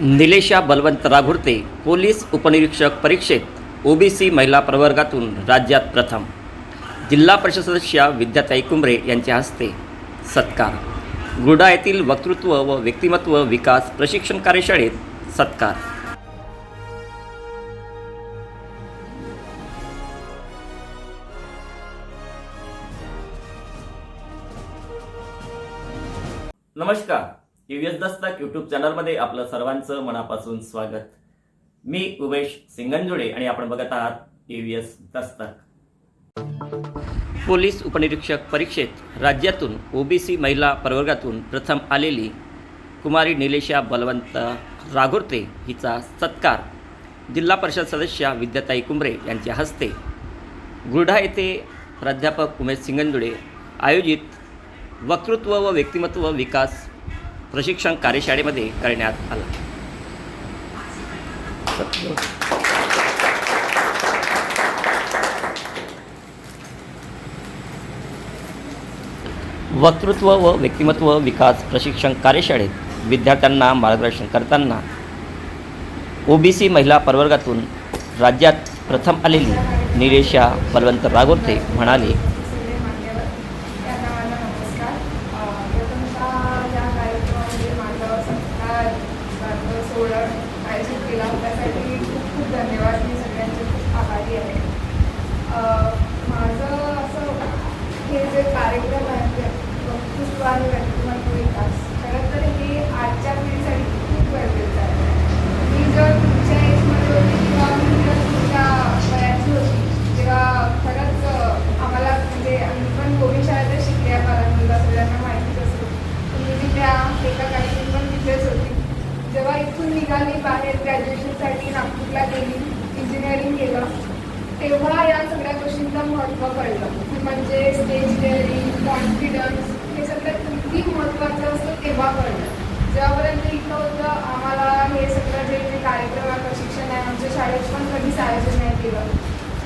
निलेशा Balwant राघुर्ते police उपनिरीक्षक परीक्षेत OBC महिला प्रवर्गातून राज्यात प्रथम. जिल्हा परिषद सदस्या विद्याताई कुंभरे यांच्या हस्ते सत्कार. गुडा येथील वक्तृत्व व व्यक्तिमत्व विकास प्रशिक्षण कार्यशाळेत सत्कार. नमस्कार. यू एस दस्तक यूट्यूब चॅनलमध्ये आपलं सर्वांचं मनापासून स्वागत. मी उमेश सिंगंजुडे आणि आपण बघत आहात यू एस दस्तक. पोलीस उपनिरीक्षक परीक्षेत राज्यातून ओबीसी महिला प्रवर्गातून प्रथम आलेली कुमारी निलेशा बलवंत राघुर्ते हिचा सत्कार जिल्हा परिषद सदस्या विद्याताई कुंभरे यांच्या हस्ते. गुर्ढा येथे प्राध्यापक उमेश सिंगंजुडे आयोजित वक्तृत्व व व्यक्तिमत्व विकास प्रशिक्षण कार्यशाळेमध्ये करण्यात आला. वक्तृत्व व व्यक्तिमत्व विकास प्रशिक्षण कार्यशाळेत विद्यार्थ्यांना मार्गदर्शन करताना ओबीसी महिला प्रवर्गातून राज्यात प्रथम आलेली निलेशा बलवंत रागोरते म्हणाले सगळे मान्यवर या नावाला नमस्कार अ, प्रथमतः या कार्यक्रमामध्ये माझा सत्कार सार्थ सोहळं आयोजित केला त्यासाठी खूप खूप धन्यवाद मी सगळ्यांचे खूप आभारी आहे अ, माझं असं हे जे कार्यक्रम आहे ते वक्तृत्व आणि व्यक्तिमत्व विकास. खरं तर हे आजच्या पिढीसाठी खूप गरजेचं आहे. मी जर तुमच्या एजमध्ये होती किंवा मी जर तुमच्या वयाची होती तेव्हा खरंच आम्हाला म्हणजे आम्ही पण गोवी शाळेतच शिकल्या बारावीला सगळ्यांना माहितीच असेल तुम्ही तिथल्या एका काही पण तिथेच होती. जेव्हा इथून निघाली बाहेर ग्रॅज्युएशनसाठी नागपूरला गेली इंजिनिअरिंग केलं तेव्हा या सगळ्या गोष्टींचं महत्त्व कळलं की म्हणजे स्टेज डेअरिंग कॉन्फिडन्स हे सगळं किती महत्त्वाचं असतं तेव्हा कळलं जेव्हापर्यंत इथं होतं आम्हाला हे सगळं जे जे कार्यक्रम आहे प्रशिक्षण आहे आमच्या जायचं नाही केलं.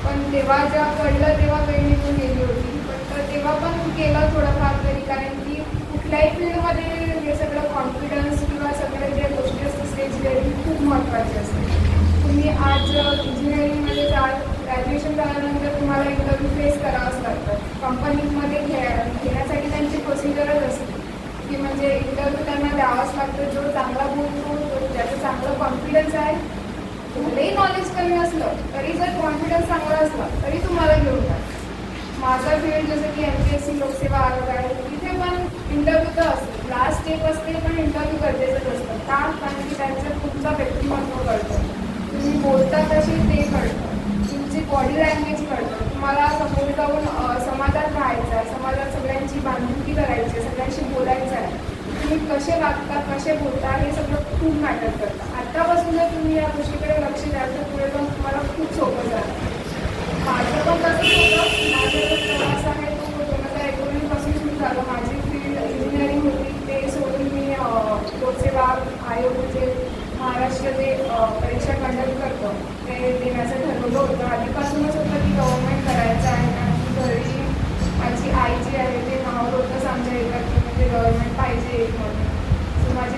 पण तेव्हा जेव्हा कळलं तेव्हा वेळ निघून गेली होती. पण तर तेव्हा पण केलं थोडंफार तरी कारण की कुठल्याही फील्डमध्ये हे सगळं कॉन्फिडन्स किंवा सगळ्या ज्या गोष्टी असतात स्टेज डेअरिंग खूप महत्त्वाची असते तुम्ही आज इंजिनिअरिंगमध्ये जाल ग्रॅज्युएशन झाल्यानंतर तुम्हाला इंटरव्ह्यू फेस करावंच लागतं. कंपनीमध्ये घे घेण्यासाठी त्यांची प्रोसिजरच असते. की म्हणजे इंटरव्ह्यू त्यांना द्यावाच लागतं. जो चांगला बोलतो जो ज्याचं चांगलं कॉन्फिडन्स आहे भलेही नॉलेज कमी असलं तरी जर कॉन्फिडन्स चांगला असला तरी तुम्हाला घेऊन जा. माझा फील्ड जसं की एम पी एस सी लोकसेवा आयोग आहे तिथे पण इंटरव्ह्यू तर असतो लास्ट स्टेप असते पण इंटरव्ह्यू गरजेचंच असतं. का कारण की त्यांचं तुमचं व्यक्तिमत्व कळतं. तुम्ही बोलता कसे ते कळतं. तुमची बॉडी लँग्वेज कळतं. तुम्हाला समोर जाऊन समाजात राहायचं आहे. समाजात सगळ्यांची बांधिलकी करायची आहे सगळ्यांशी बोलायचं आहे. कसे वागता कसे बोलता हे सगळं खूप मॅटर करतं. आत्तापासून जर तुम्ही या गोष्टीकडे लक्ष द्याल तर पुढे पण तुम्हाला खूप सोपं जातं माझं पण कसं होतं. माझा जो प्रवास आहे तो दोन हजार एकोणीसपासून सुरू झाला. माझी फील्ड इंजिनिअरिंग होती. ते सोडून मी अ, लोकसेवा आयोग जे महाराष्ट्र जे परीक्षा कंडक्ट करतो ते देण्याचं ठरवलं होतं. आधीपासूनच होतं की गव्हर्नमेंट करायचं आहे आणि घरी माझी आई जी आहे ते नाव होतंच आमच्या येतात की म्हणजे गव्हर्नमेंट पाहिजे एक म्हणून.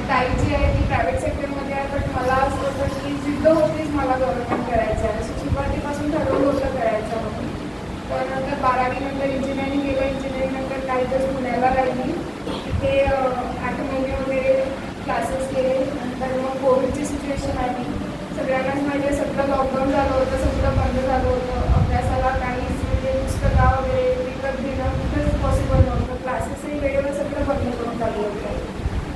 ताई जी आहे ती प्रायव्हेट सेक्टरमध्ये आहे पण मला असं होतं की जिद्द होतीच मला गव्हर्नमेंट करायचं आहे. असं सुरुवातीपासून ठरवलं होतं करायचं म्हणून. तर नंतर बारावीनंतर इंजिनिअरिंग केलं इंजिनिअरिंगनंतर काही दिवस पुण्याला राहिली. तिथे आठ महिने वगैरे क्लासेस केले. नंतर मग कोविडची सिच्युएशन आली. सगळ्यांनाच माहिती आहे सगळं लॉकडाऊन झालं होतं सगळं बंद झालं होतं. अभ्यासाला काहीच म्हणजे पुस्तका वगैरे विकत घेणं कुठंच पॉसिबल नव्हतं. क्लासेसही वेळेवर सगळं बंद करून चालू होतं.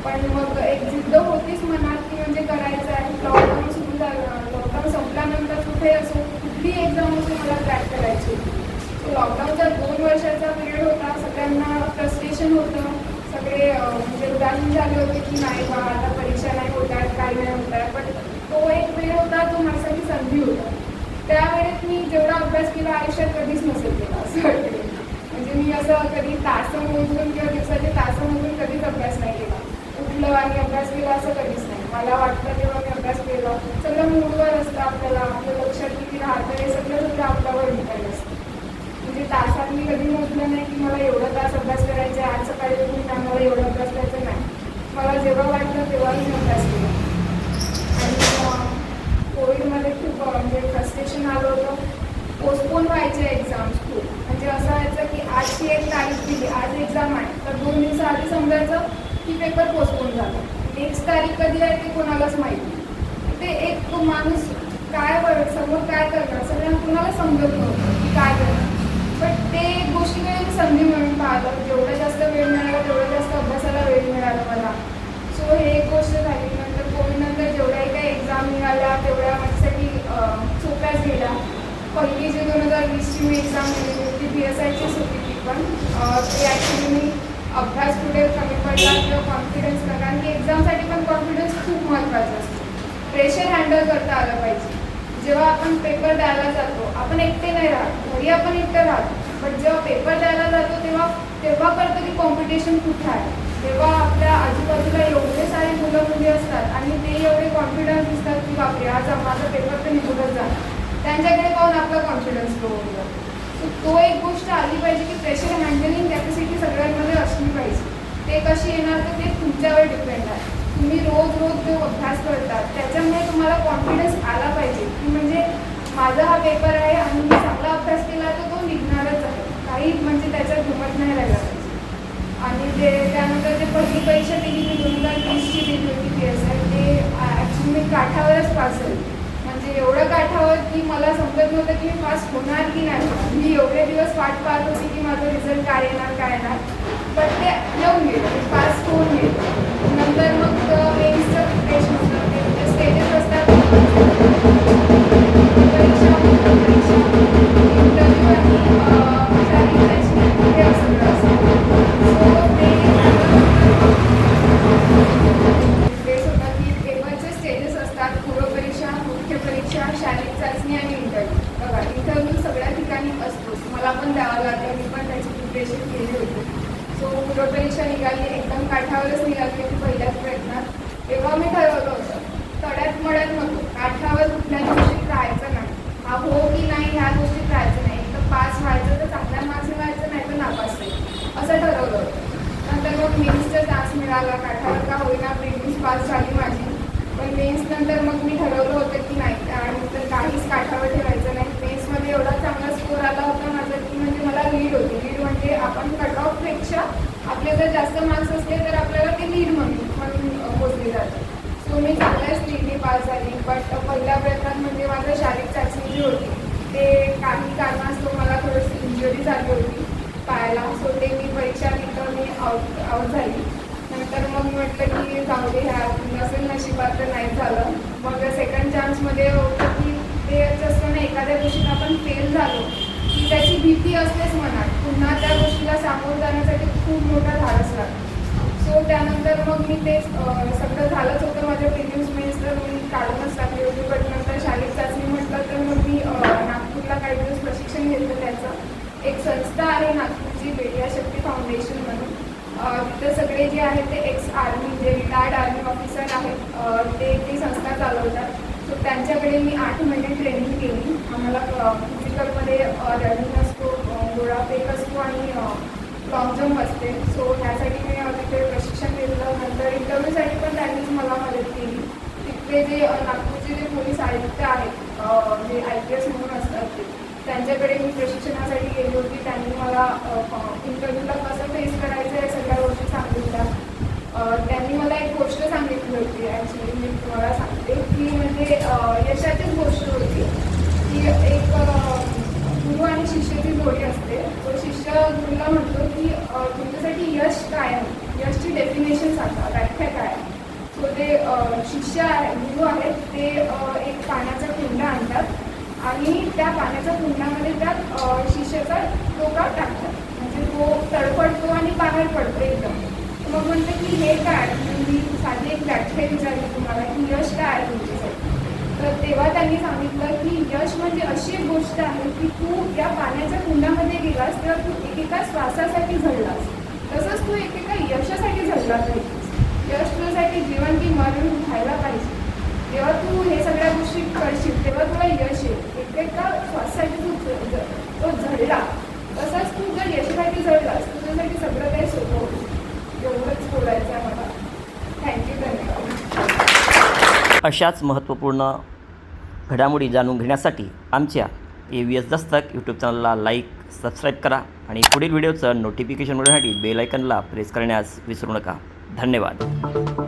पण मग एक जिद्द होतीच मनात की म्हणजे करायचं आहे लॉकडाऊन सुरू लॉकडाऊन संपल्यानंतर कुठे असो कुठली एक्झाम असो मला क्रॅक करायची. सो लॉकडाऊनचा दोन वर्षाचा पिरियड होता सगळ्यांना फ्रस्ट्रेशन होतं. सगळे म्हणजे उदाहरण झाले होते की नाही बा आता परीक्षा नाही होत आहेत काय नाही होत आहे पण तो एक वेळ होता तो माझ्यासाठी संधी होता. त्यावेळेस मी जेवढा अभ्यास केला आयुष्यात कधीच नसेल केला असं वाटते म्हणजे मी असं कधी तासं मोजून किंवा दिवसाचे तासं मोजून कधीच अभ्यास नाही केला. उठलं आणि अभ्यास केला असं कधीच मला वाटतं तेव्हा मी अभ्यास केला. सगळं मूडवर असतं आपल्याला आपलं लक्षात किती राहतं हे सगळं सुद्धा आपल्यावर डिपेंड असतं. म्हणजे तासात मी कधी म्हटलं नाही की मला एवढा तास अभ्यास करायचा आहे आज सकाळी तुम्ही कामाला एवढा अभ्यास करायचा नाही. मला जेव्हा वाटलं तेव्हा मी अभ्यास केला. आणि कोविडमध्ये खूप म्हणजे फ्रस्ट्रेशन आलं होतं. पोस्टपोन व्हायचे एक्झाम्स खूप. म्हणजे असं व्हायचं की आजची एक तारीख दिली आज एक्झाम आहे. तर दोन दिवसाआधी समजायचं की पेपर पोस्टपोन झाला. नेक्स्ट तारीख कधी आहे ते कोणालाच माहिती ते एक माणूस काय वर समोर काय करणार सगळ्यांना कुणाला समजत नव्हतं की काय करणार. बट ते एक गोष्टीकडे मी संधी म्हणून पाहिलं जेवढा जास्त वेळ मिळाला तेवढा जास्त अभ्यासाला वेळ मिळाला मला. सो हे एक गोष्ट झाली. नंतर कोविड नंतर जेवढ्याही काही एक्झाम निघाल्या तेवढ्या माझ्यासाठी सोप्याच गेल्या. पहिली जे दोन हजार वीसची मी एक्झाम दिली होती पी एस आयचीच होती ती पण. ते ॲक्च्युली मी अभ्यास कुठे कमी पडला किंवा कॉन्फिडन्स न कारण की एक्झामसाठी पण कॉन्फिडन्स खूप महत्त्वाचा असतो. प्रेशर हँडल करता आलं पाहिजे. जेव्हा आपण पेपर द्यायला जातो आपण एकटे नाही राहत. घरी आपण एकटं राहतो. बट जेव्हा पेपर द्यायला जातो तेव्हा तेव्हा कळतं की कॉम्पिटिशन कुठं आहे तेव्हा आपल्या आजूबाजूला एवढे सारे मुलं मुली असतात आणि ते एवढे कॉन्फिडन्स दिसतात की बापरे आज माझा पेपर तर निघूनच जाणार. त्यांच्याकडे पाहून आपला कॉन्फिडन्स लो होऊन जातो. तो एक गोष्ट आली पाहिजे की प्रेशर हँडलिंग कॅपॅसिटी सगळ्यांमध्ये असली पाहिजे. ते कशी येणार तर ते तुमच्यावर डिपेंड आहे. तुम्ही रोज रोज जो अभ्यास करता त्याच्यामुळे तुम्हाला कॉन्फिडन्स आला पाहिजे. की म्हणजे माझा हा पेपर आहे आणि मी चांगला अभ्यास केला तर तो निघणारच आहे. काही म्हणजे त्याच्यात घुमत नाही राहिला पाहिजे. आणि जे त्यानंतर जे पहिली परीक्षा दिली मी दोन हजार वीसची दिली होती पी एस आय ते ॲक्च्युली मी काठावरच पास झाली. म्हणजे एवढं गाठावं की मला समजत नव्हतं की मी पास होणार की नाही. मी एवढे दिवस वाट पाहत होती की माझं रिझल्ट काय येणार काय येणार. पण ते येऊन गेलं पास होऊन गेलं. नंतर मग चाचणी आणि इंटरव्ह्यू बघा इंटरव्ह्यू सगळ्या ठिकाणी असतोच मला पण द्यावा लागेल मी पण त्याची प्रिपरेशन केली होती. सो पूर्वपरीक्षा निघाली एकदम काठावरच निघाली होती पहिल्याच प्रयत्नात. तेव्हा मी ठरवलं होतं तड्यात मड्यात नको. काठावर कुठल्याही गोष्टीत राहायचं नाही. हा हो की नाही ह्या गोष्टीत राहायचं नाही. तर पास व्हायचं तर चांगल्या मार्क्स मिळायचं नाही तर नापास व्हायचं असं ठरवलं होतं. नंतर मग मेन्सचा चान्स मिळाला. काठावर का होईना प्रिलिम्स पास झाली माझी. पण मेन्स नंतर मग मी ठरवलं होतं की नाही आणि तर काहीच काठावर ठेवायचं नाही मेन्समध्ये एवढा चांगला स्कोर आला होता माझा की म्हणजे मला लीड होती लीड म्हणजे आपण कट ऑफपेक्षा आपले जर जास्त मार्क्स असले तर आपल्याला ते लीड म्हणून म्हणून अ, मोजले जाते सो मी चांगल्याच लीडने पास झाली बट पहिल्या प्रयत्नात म्हणजे माझं शारीरिक चाचणी जी होती ते काही कारणास्तव मला थोडंसं इंजुरी झाली होती पायाला. सो ते मी परीक्षा नंतर मी आउट आउट झाली. नंतर मग म्हटलं की जाऊ दे ह्या नसेल नशिबात तर नाही झालं. मग सेकंड चान्समध्ये होतं की ते असतं ना एखाद्या दिवशी आपण फेल झालो. त्याची भीती असतेच मनात पुन्हा त्या गोष्टीला सामोरं जाण्यासाठी खूप मोठा धाडस लागतो. सो त्यानंतर मग मी ते सगळं झालंच होतं माझ्या प्रिलिम्स मेन्स तर मी काढूनच टाकली होती बट नंतर शारीरिक चाचणी म्हटलं तर मग मी नागपूरला काही दिवस प्रशिक्षण घेतलं त्याचं. एक संस्था आहे नागपूरची बेडिया शक्ती फाउंडेशन म्हणून. अं, तिथे सगळे जे आहेत ते एक्स आर्मी जे रिटायर्ड आर्मी ऑफिसर आहेत ते ती संस्था चालवतात. सो त्यांच्याकडे मी आठ महिने ट्रेनिंग केली. आम्हाला फिजिकलमध्ये रनिंग असतो गोळा फेक असतो आणि लॉंग जम्प असते. सो त्यासाठी मी तिथे प्रशिक्षण घेतलं. नंतर इंटरव्ह्यूसाठी पण त्यांनीच मला मदत केली. तिथले जे नागपूरचे जे पोलीस आयुक्त आहेत जे आय पी एस म्हणून असतात ते त्यांच्याकडे मी प्रशिक्षणासाठी गेली होती. त्यांनी मला इंटरव्ह्यूला कसं फेस करायचं या सगळ्या गोष्टी सांगितल्या. त्यांनी मला एक गोष्ट सांगितली होती. ॲक्च्युली मी तुम्हाला सांगते. की म्हणजे अं, यशाचीच गोष्ट होती. की एक गुरु आणि शिष्याची जोडी असते. तो शिष्य गुरुला म्हणतो की तुमच्यासाठी यश काय आहे? यशची डेफिनेशन सांगा व्याख्या काय आहे? सो ते शिष्य आहे गुरु आहेत ते एक पाण्याचा कुंड आणतात आणि त्या पाण्याच्या कुंडामध्ये त्यात शिष्याचा टोका टाकतात. म्हणजे तो तडफडतो आणि बाहेर पडतो एकदम. मग म्हणते की हे काय? मी साधी एक व्याख्या विचारली तुम्हाला की यश काय आहे तर तेव्हा त्यांनी सांगितलं की यश म्हणजे अशी एक गोष्ट आहे की तू या पाण्याच्या कुंडामध्ये गेलास तेव्हा तू एकेका श्वासासाठी झडलास. तसंच तू एकेका यशासाठी झडला पाहिजे यश तुझ्यासाठी जीवन की मरण व्हायला पाहिजे. जेव्हा तू हे सगळ्या गोष्टी करशील तेव्हा तुला यश येईल. एकेका श्वासासाठी तू तो झडला. तसंच तू जर यशासाठी झडलास तुझ्यासाठी सगळं काही सोपं होईल. एवढं बोलायचं आहे मला थँक्यू धन्यवाद अशाच महत्त्वपूर्ण घडामोडी जाणून घेण्यासाठी आमच्या A V S Dastak YouTube चॅनलला लाईक सबस्क्राईब करा आणि पुढील व्हिडिओचं नोटिफिकेशन मिळवण्यासाठी बेल आयकनला प्रेस करण्यास विसरू नका. धन्यवाद.